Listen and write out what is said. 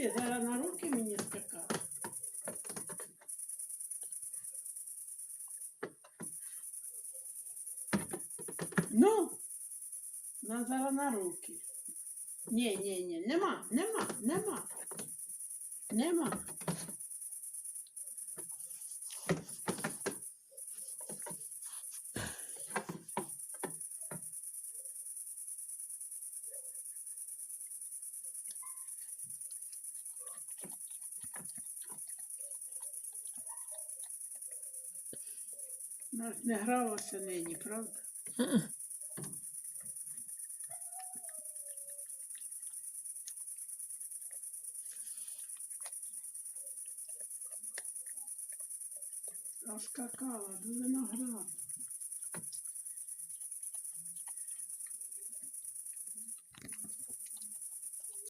куди? Зараз на руки мені скакати. Ну, на зараз на руки. Ні, ні, ні, нема, нема, нема. Нема. Навіть не гралося нині, правда? А скакала до винограду.